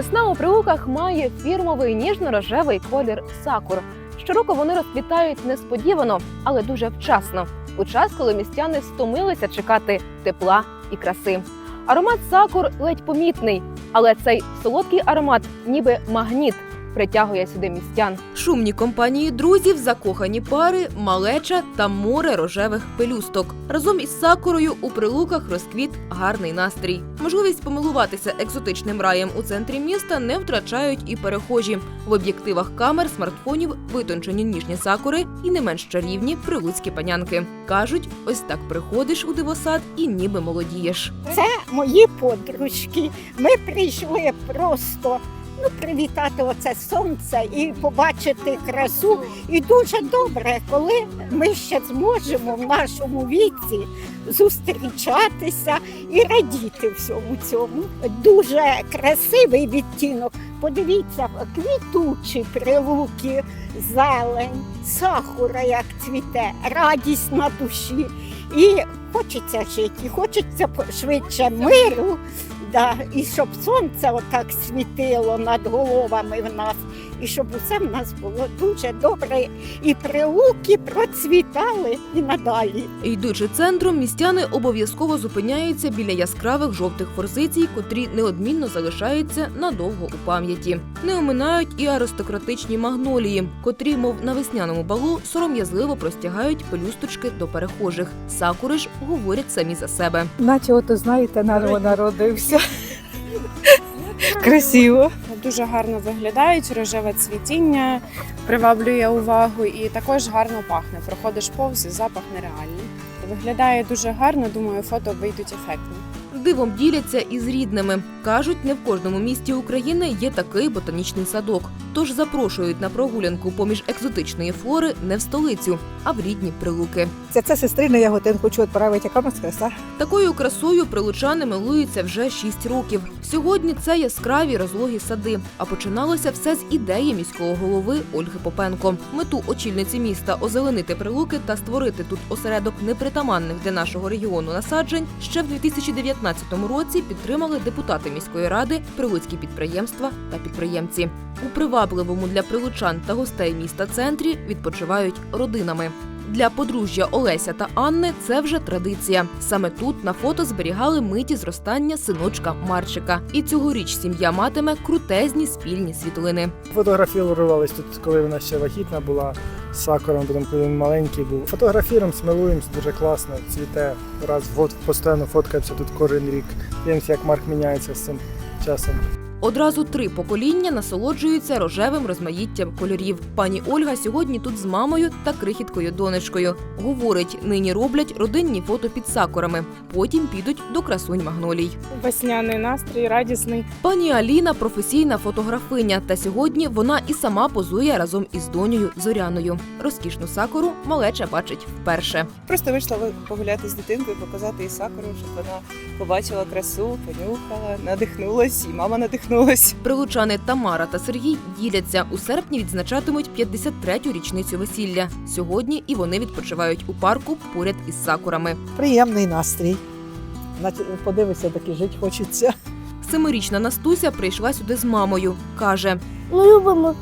Весна у прилуках має фірмовий ніжно-рожевий колір сакур. Щороку вони розквітають несподівано, але дуже вчасно, у час, коли містяни стомилися чекати тепла і краси. Аромат сакур ледь помітний, але цей солодкий аромат, ніби магніт, притягує сюди містян. Шумні компанії друзів, закохані пари, малеча та море рожевих пелюсток. Разом із сакурою у прилуках розквіт гарний настрій. Можливість помилуватися екзотичним раєм у центрі міста не втрачають і перехожі. В об'єктивах камер смартфонів витончені ніжні сакури і не менш чарівні прилуцькі панянки. кажуть, ось так приходиш у дивосад і ніби молодієш. Це мої подружки. Ми прийшли просто ну, привітати оце сонце і побачити красу. І дуже добре, коли ми ще зможемо в нашому віці зустрічатися і радіти всьому цьому. Дуже красивий відтінок. Подивіться, квітучі прилуки, зелень, сахура, як цвіте, радість на душі. І хочеться жити, хочеться швидше миру, да, і щоб сонце отак світило над головами в нас, і щоб усе в нас було дуже добре, і прилуки процвітали і надалі. Йдучи центром, містяни обов'язково зупиняються біля яскравих жовтих форзицій, котрі неодмінно залишаються надовго у пам'яті. Не оминають і аристократичні магнолії, котрі, мов на весняному балу, сором'язливо простягають пелюсточки до перехожих. Сакури ж говорять самі за себе. Наче ото знаєте, наново народився. Красиво. Дуже гарно виглядають, рожеве цвітіння приваблює увагу і також гарно пахне. Проходиш повз, і запах нереальний. Виглядає дуже гарно, думаю, фото вийдуть ефектні. Дивом діляться із рідними. кажуть, не в кожному місті України є такий ботанічний садок. Тож запрошують на прогулянку поміж екзотичної флори не в столицю, а в рідні прилуки. Це, це сестрина Яготин, хочу відправити, яка нас краса. Такою красою прилучани милуються вже 6 років. Сьогодні це яскраві розлогі сади. А починалося все з ідеї міського голови Ольги Попенко. Мету очільниці міста озеленити прилуки та створити тут осередок непритаманних для нашого регіону насаджень ще в 2019 році підтримали депутати міської ради, прилуцькі підприємства та підприємці. У привабливому для прилучан та гостей міста центрі відпочивають родинами. Для подружжя Олеся та Анни це вже традиція. Саме тут на фото зберігали миті зростання синочка Марчика. І цьогоріч сім'я матиме крутезні спільні світлини. Фотографірувались тут, коли вона ще вагітна була з сакуром, потім коли він маленький був. Фотографіруємо, смилуємось, дуже класно, цвіте. Раз в год постійно фоткаємося тут кожен рік. Дивимося, як Марк міняється з цим часом. Одразу три покоління насолоджуються рожевим розмаїттям кольорів. Пані Ольга сьогодні тут з мамою та крихіткою донечкою. Говорить, нині роблять родинні фото під сакурами. Потім підуть до красунь магнолій. Весняний настрій, радісний. Пані Аліна професійна фотографиня, та сьогодні вона і сама позує разом із донею Зоряною. Розкішну сакуру малеча бачить вперше. Просто вийшла ви- погуляти з дитинкою, показати їй сакуру, щоб вона побачила красу, понюхала, надихнулась, і мама надихнулась. Прилучани Тамара та Сергій діляться у серпні. Відзначатимуть 53-ю річницю весілля. Сьогодні і вони відпочивають у парку поряд із сакурами. Приємний настрій. Наче так таки жити хочеться. Семирічна Настуся прийшла сюди з мамою. каже, Ми любимо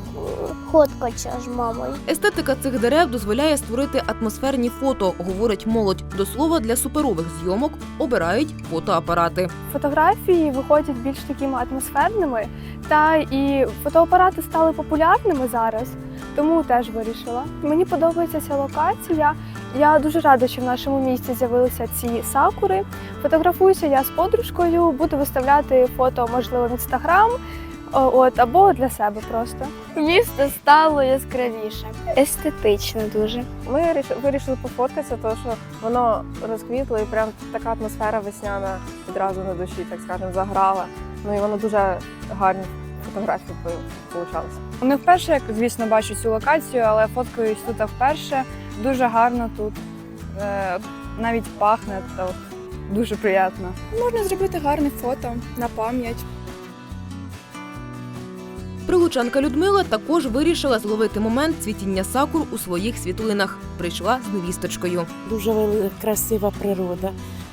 фоткатися з мамою. естетика цих дерев дозволяє створити атмосферні фото, говорить молодь. До слова, для суперових зйомок обирають фотоапарати. Фотографії виходять більш такими атмосферними, та і фотоапарати стали популярними зараз, тому теж вирішила. Мені подобається ця локація. Я дуже рада, що в нашому місті з'явилися ці сакури. Фотографуюся я з подружкою, буду виставляти фото, можливо, в інстаграм. От, або для себе просто. Місто стало яскравіше, естетично дуже. Ми ріш- вирішили пофоткатися, тому що воно розквітло і прям така атмосфера весняна відразу на душі, так скажемо, заграла. Ну і воно дуже гарні фотографії вийшло. Не вперше, як звісно, бачу цю локацію, але фоткаюсь тут вперше. Дуже гарно тут. Е, Навіть пахне, то дуже приємно. Можна зробити гарне фото на пам'ять. Прилучанка Людмила також вирішила зловити момент цвітіння сакур у своїх світлинах. Прийшла з невісточкою. Дуже красива природа,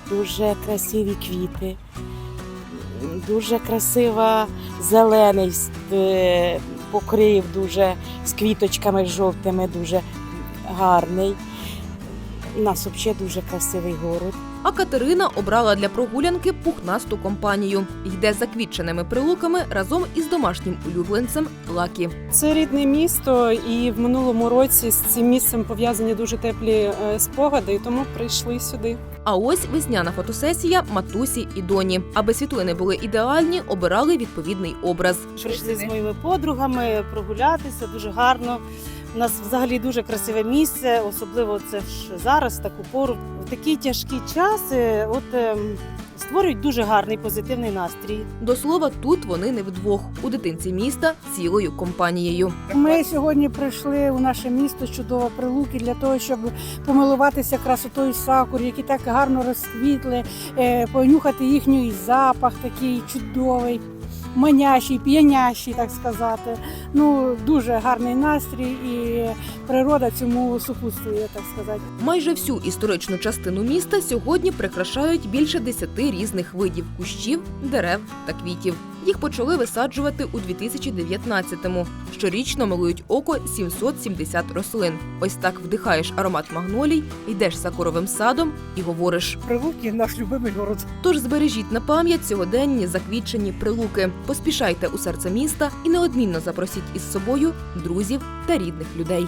дуже красиві квіти, дуже красива зелений е, покрив, дуже з квіточками жовтими, дуже гарний. У нас взагалі дуже красивий город. А Катерина обрала для прогулянки пухнасту компанію. Йде заквітченими прилуками разом із домашнім улюбленцем Лакі. Це рідне місто, і в минулому році з цим місцем пов'язані дуже теплі е, спогади, і тому прийшли сюди. А ось весняна фотосесія матусі і доні. Аби світлини були ідеальні, обирали відповідний образ. Прийшли з моїми подругами прогулятися дуже гарно. У нас взагалі дуже красиве місце, особливо це ж зараз, в таку пору. В такі тяжкі часи от, ем, створюють дуже гарний позитивний настрій. До слова, тут вони не вдвох у дитинці міста цілою компанією. Ми сьогодні прийшли у наше місто чудово прилуки для того, щоб помилуватися красотою сакур, які так гарно розквітли, е, понюхати їхній запах такий чудовий. Манящий, п'янящий, так сказати. Ну дуже гарний настрій, і природа цьому супутствує, так сказати. Майже всю історичну частину міста сьогодні прикрашають більше десяти різних видів кущів, дерев та квітів. Їх почали висаджувати у 2019-му. Щорічно милують око 770 рослин. Ось так вдихаєш аромат магнолій, йдеш сакуровим садом і говориш. Прилуки наш любимий город. Тож збережіть на пам'ять сьогоденні заквітчені прилуки. Поспішайте у серце міста і неодмінно запросіть із собою друзів та рідних людей.